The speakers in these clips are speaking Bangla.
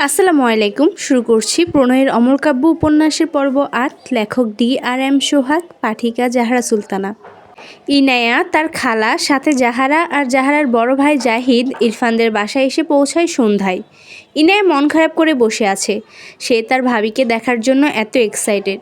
আসসালামু আলাইকুম। শুরু করছি প্রণয়ের অমরকাব্য উপন্যাসের পর্ব আট, লেখক ডি আর এম সোহাগ, পাঠিকা জাহারা সুলতানা। ইনায়া, তার খালা, সাথে জাহারা আর জাহারার বড় ভাই জাহিদ ইরফানদের বাসায় এসে পৌঁছায় সন্ধ্যায়। ইনায়া মন খারাপ করে বসে আছে। সে তার ভাবিকে দেখার জন্য এত এক্সাইটেড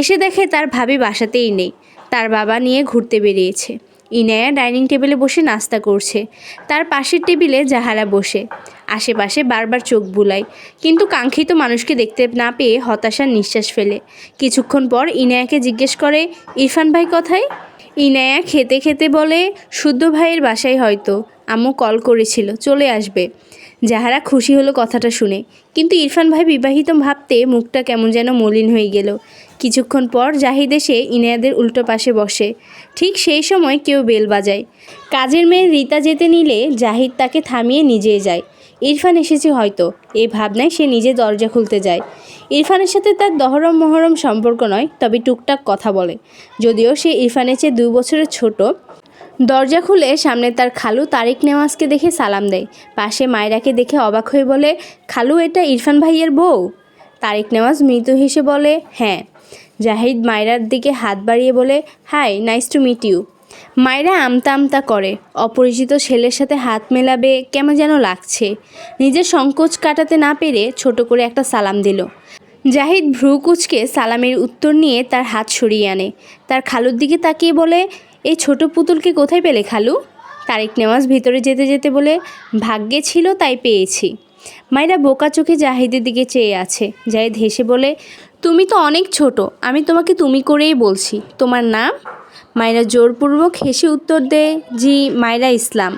এসে দেখে তার ভাবি বাসাতেই নেই। তার বাবা নিয়ে ঘুরতে বেরিয়েছে। ইনায়া ডাইনিং টেবিলে বসে নাস্তা করছে। তার পাশের টেবিলে জাহারা বসে। আশেপাশে বারবার চোখ বুলায়। কিন্তু কাঙ্ক্ষিত মানুষকে দেখতে না পেয়ে হতাশার নিঃশ্বাস ফেলে। কিছুক্ষণ পর ইনায়াকে জিজ্ঞেস করে, ইরফান ভাই কথায়? ইনায়া খেতে খেতে বলে, শুদ্ধ ভাইয়ের বাসায় হয়তো। আম্মু কল করেছিল, চলে আসবে। যাহারা খুশি হলো কথাটা শুনে। কিন্তু ইরফান ভাই বিবাহিত ভাবতে মুখটা কেমন যেন মলিন হয়ে গেল। কিছুক্ষণ পর জাহিদ এসে ইনায়াদের উল্টো পাশে বসে। ঠিক সেই সময় কেউ বেল বাজায়। কাজের মেয়ে রীতা যেতে নিলে জাহিদ তাকে থামিয়ে নিজেই যায়। ইরফান এসেছে হয়তো। এই ভাবনায় সে নিজে দরজা খুলতে যায়। ইরফানের সাথে তার দহরম মহরম সম্পর্ক নয়, তবে টুকটাক কথা বলে। যদিও সে ইরফানের চেয়ে দুই বছরের ছোট দরজা খুলে সামনে তার খালু তারিক নেওয়াজকে দেখে সালাম দেয়। পাশে মায়রাকে দেখে অবাক হয়ে বলে, খালু, এটা ইরফান ভাইয়ের বউ? তারিক নেওয়াজ মৃদু হেসে বলে হ্যাঁ। জাহিদ মায়রার দিকে হাত বাড়িয়ে বলে, hi, nice to meet you. মায়েরা আমতা আমতা করে, অপরিচিত ছেলের সাথে হাত মেলাবে কেমন যেন লাগছে। নিজের সংকোচ কাটাতে না পেরে ছোট করে একটা সালাম দিল। জাহিদ ভ্রু কুচকে সালামের উত্তর নিয়ে তার হাত সরিয়ে আনে। তার খালুর দিকে তাকিয়ে বলে এই ছোট পুতুলকে কোথায় পেলে খালু? তারিক নেওয়াজ ভিতরে যেতে যেতে বলে, ভাগ্যে ছিল তাই পেয়েছি। মায়েরা বোকা চোখে জাহিদের দিকে চেয়ে আছে। জাহিদ হেসে বলে, তুমি তো অনেক ছোট, আমি তোমাকে তুমি করেই বলছি। তোমার নাম? মায়েরা জোরপূর্বক হেসে উত্তর দেয়, জি, মায়রা ইসলাম।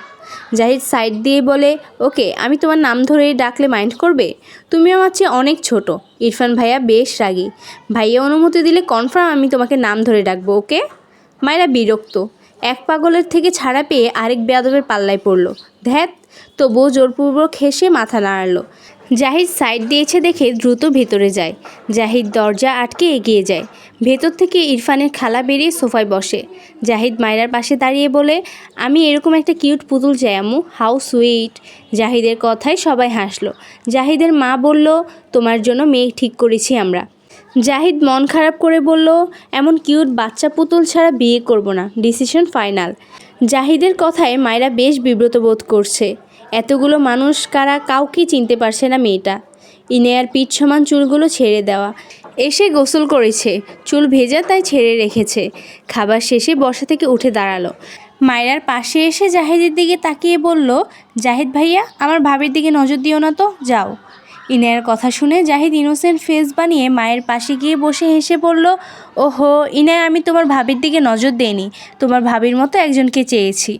জাহিদ সাইড দিয়ে বলে, ওকে, আমি তোমার নাম ধরে ডাকলে মাইন্ড করবে? তুমি আমার চেয়ে অনেক ছোট। ইরফান ভাইয়া বেশ রাগী, ভাইয়া অনুমতি দিলে কনফার্ম আমি তোমাকে নাম ধরে ডাকবো, ওকে? মায়েরা বিরক্ত। এক পাগলের থেকে ছাড়া পেয়ে আরেক বেয়াদবের পাল্লায় পড়ল। ধ্যাত তবুও জোরপূর্বক হেসে মাথা নাড়ালো। জাহিদ সাইড দিয়েছে দেখে দ্রুত ভেতরে যায়। জাহিদ দরজা আটকে এগিয়ে যায়। ভেতর থেকে ইরফানের খালা বেরিয়ে সোফায় বসে। জাহিদ মায়রার পাশে দাঁড়িয়ে বলে, আমি এরকম একটা কিউট পুতুল চাই আম্মু। How sweet. জাহিদের কথায় সবাই হাসলো। জাহিদের মা বলল, তোমার জন্য মেয়ে ঠিক করেছি আমরা। জাহিদ মন খারাপ করে বলল, এমন কিউট বাচ্চা পুতুল ছাড়া বিয়ে করব না, ডিসিশন ফাইনাল। জাহিদের কথায় মায়েরা বেশ বিব্রত বোধ করছে। এতগুলো মানুষ কারা কাউকে চিনতে পারছে না মেয়েটা। ইনেয়ার পিঠ সমান চুলগুলো ছেড়ে দেওয়া। এসে গোসল করেছে, চুল ভেজা তাই ছেড়ে রেখেছে। খাবার শেষে বসা থেকে উঠে দাঁড়াল। মায়েরার পাশে এসে জাহিদের দিকে তাকিয়ে বলল, জাহিদ ভাইয়া, আমার ভাবির দিকে নজর দিও না তো, যাও। ইনায়ের কথা শুনে জাহিদ ইনোসেন্ট ফেস বানিয়ে মায়ের পাশে গিয়ে বসে হেসে বলল, ওহো, ইনায়া, আমি তোমার ভাবির দিকে নজর দেইনি। তোমার ভাবির মতো একজনকে চেয়েছি।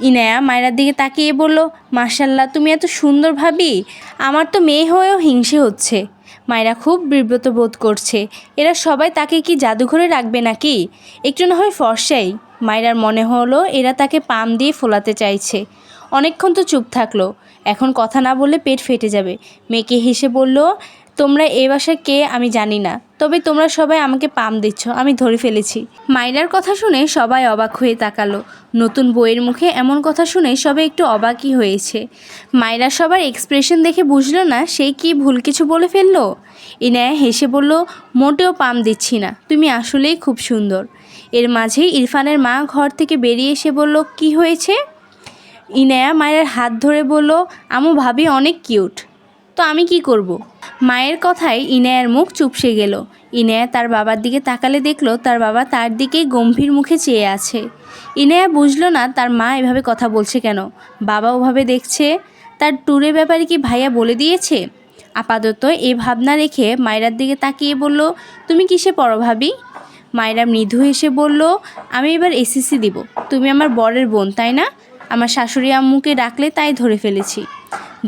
ইনায়া মায়েরার দিকে তাকিয়ে বলল মার্শাল্লাহ তুমি এত সুন্দর ভাবি। আমার তো মেয়ে হয়েও হিংসে হচ্ছে। মায়েরা খুব বিব্রত বোধ করছে। এরা সবাই তাকে কি জাদুঘরে রাখবে নাকি? একটু না হয় ফর্সাই। মায়েরার মনে হলো, এরা তাকে পাম দিয়ে ফোলাতে চাইছে। অনেকক্ষণ তো চুপ থাকল। এখন কথা না বললে পেট ফেটে যাবে। মেয়েকে হেসে বলল, তোমরা এ বাসায় কে? আমি জানি না। তবে তোমরা সবাই আমাকে পাম দিচ্ছ। আমি ধরে ফেলেছি। মাইলার কথা শুনে সবাই অবাক হয়ে তাকালো। নতুন বইয়ের মুখে এমন কথা শুনে সবাই একটু অবাকই হয়েছে। মাইরা সবার এক্সপ্রেশন দেখে বুঝলো না, সে কি ভুল কিছু বলে ফেলল? ইনায়া হেসে বলল, মোটেও পাম দিচ্ছি না। তুমি আসলেই খুব সুন্দর। এর মাঝেই ইরফানের মা ঘর থেকে বেরিয়ে এসে বলল, কি হয়েছে? ইনায়া মায়ের হাত ধরে বলল, আমু ভাবি অনেক কিউট। তো আমি কি করব। মায়ের কথায় ইনায়ার মুখ চুপসে গেল। ইনায়া তার বাবার দিকে তাকালে দেখল, তার বাবা তার দিকেই গম্ভীর মুখে চেয়ে আছে। ইনায়া বুঝলো না তার মা এভাবে কথা বলছে কেন? বাবা ওভাবে দেখছে? তার ট্যুরের ব্যাপারে কি ভাইয়া বলে দিয়েছে? আপাতত এ ভাবনা রেখে মায়েরার দিকে তাকিয়ে বলল, তুমি কিসে পড়ো ভাবি? মায়েরা মৃদু এসে বলল, আমি এবার এসএসসি দিব। তুমি আমার বরের বোন, তাই না? আমার শাশুড়ি আম্মুকে ডাকলে তাই ধরে ফেলেছি।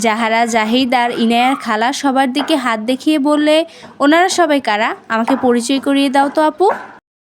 জাহারা জাহিদ আর ইনায়ার খালা সবার দিকে হাত দেখিয়ে বললে, ওনারা সবাই কারা? আমাকে পরিচয় করিয়ে দাও তো আপু।